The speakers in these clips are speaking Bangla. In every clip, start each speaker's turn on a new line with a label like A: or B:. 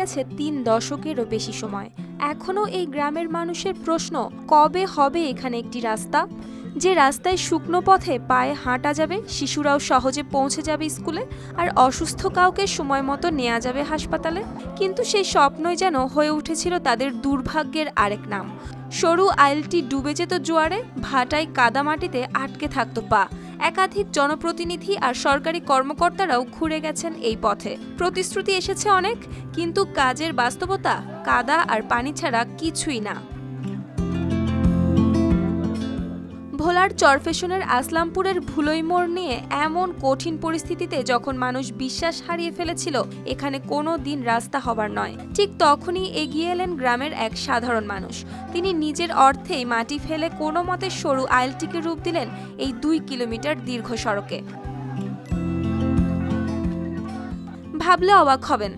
A: গেছে তিন দশকেরও বেশি সময়। এখনও এই গ্রামের মানুষের প্রশ্ন, কবে হবে এখানে একটি রাস্তা? যে রাস্তায় শুকনো পথে পায়ে হাঁটা যাবে, শিশুরাও সহজে পৌঁছে যাবে স্কুলে, আর অসুস্থ কাউকে সময় মতো নেওয়া যাবে হাসপাতালে। কিন্তু সেই স্বপ্নই যেন হয়ে উঠেছিল তাদের দুর্ভাগ্যের আরেক নাম। সরু আইলটি ডুবে যেত জোয়ারে, ভাটায় কাদামাটিতে আটকে থাকতো পা। একাধিক জনপ্রতিনিধি আর সরকারি কর্মকর্তারাও ঘুরে গেছেন এই পথে। প্রতিশ্রুতি এসেছে অনেক, কিন্তু কাজের বাস্তবতা কাদা আর পানি ছাড়া কিছুই না। ভোলার চরফেশনের আসলামপুরের ভুলই মোড় নিয়ে এমন কঠিন পরিস্থিতিতে যখন মানুষ বিশ্বাস হারিয়ে ফেলেছিল, এখানে কোনো দিন রাস্তা হবার নয়। ঠিক তখনই এগিয়ে এলেন গ্রামের এক সাধারণ মানুষ। তিনি নিজের অর্থেই মাটি ফেলে কোনো মতে সরু আইলটিকে রূপ দিলেন এই দুই কিলোমিটার দীর্ঘ সড়কে। ভাবলে অবাক হবেন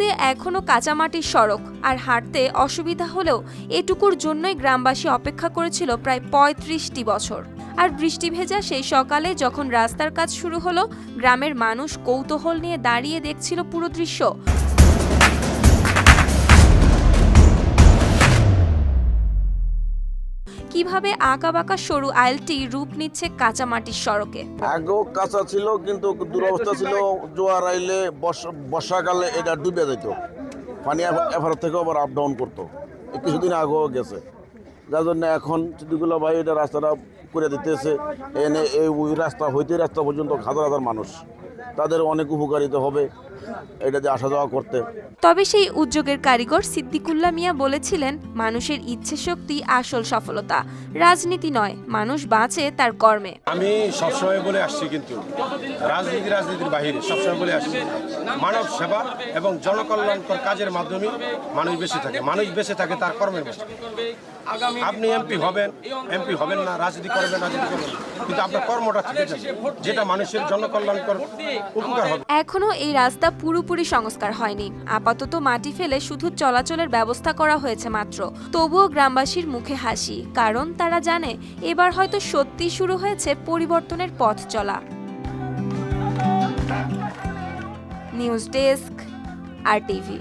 A: দেখতে এখনও কাঁচামাটির সড়ক, আর হাঁটতে অসুবিধা হলেও এটুকুর জন্যই গ্রামবাসী অপেক্ষা করেছিল প্রায় পঁয়ত্রিশটি বছর। আর বৃষ্টি ভেজা সেই সকালে যখন রাস্তার কাজ শুরু হলো, গ্রামের মানুষ কৌতূহল নিয়ে দাঁড়িয়ে দেখছিল পুরো দৃশ্য। কীভাবে আঁকাবাঁকা সরু আইলটি রূপ নিচ্ছে কাঁচামাটির সড়কে?
B: আগেও কাঁচা ছিল, কিন্তু দুরবস্থা ছিল, জোয়ার আইলে বর্ষা- বর্ষাকালে এটা ডুবে যেত। পানি এফার থেকে আবার আপ ডাউন করতো। কিছুদিন আগেও গেছে। যার জন্য এখন সিদ্দিকুল্লাহ ভাই এটা রাস্তাটা করে দিতেছে। এনে এই রাস্তা হইতে রাস্তা পর্যন্ত হাজার হাজার মানুষ। তাদের অনেক উপকারিত হবে এটা যে আসা যাওয়া করতে।
A: তবে সেই উদ্যোগের কারিগর সিদ্দিকুল্লাহ মিয়া বলেছিলেন মানুষের ইচ্ছে শক্তি আসল সফলতা। রাজনীতি নয় মানুষ বাঁচে তার কর্মে।
C: আমি সবসময় বলে আসছি কিন্তু রাজনীতি রাজনীতির বাহিরে সবসময় বলে আসছি মানব সেবা এবং জনকল্যাণকর কাজের মাধ্যমে মানুষ বেঁচে থাকে মানুষ বেঁচে থাকে তার কর্মের মাধ্যমে আপনি এমপি হবেন এমপি হবেন না রাজনীতি করবেন রাজনীতি করবেন কিন্তু আপনার কর্মটা থেকে যাবে যেটা মানুষের জনকল্যাণকর
A: এখনও এই রাস্তা পুরোপুরি সংস্কার হয়নি। আপাতত মাটি ফেলে শুধু চলাচলের ব্যবস্থা করা হয়েছে মাত্র। তবুও গ্রামবাসীর মুখে হাসি, কারণ তারা জানে এবার হয়তো সত্যি শুরু হয়েছে পরিবর্তনের পথ চলা। News desk, R TV.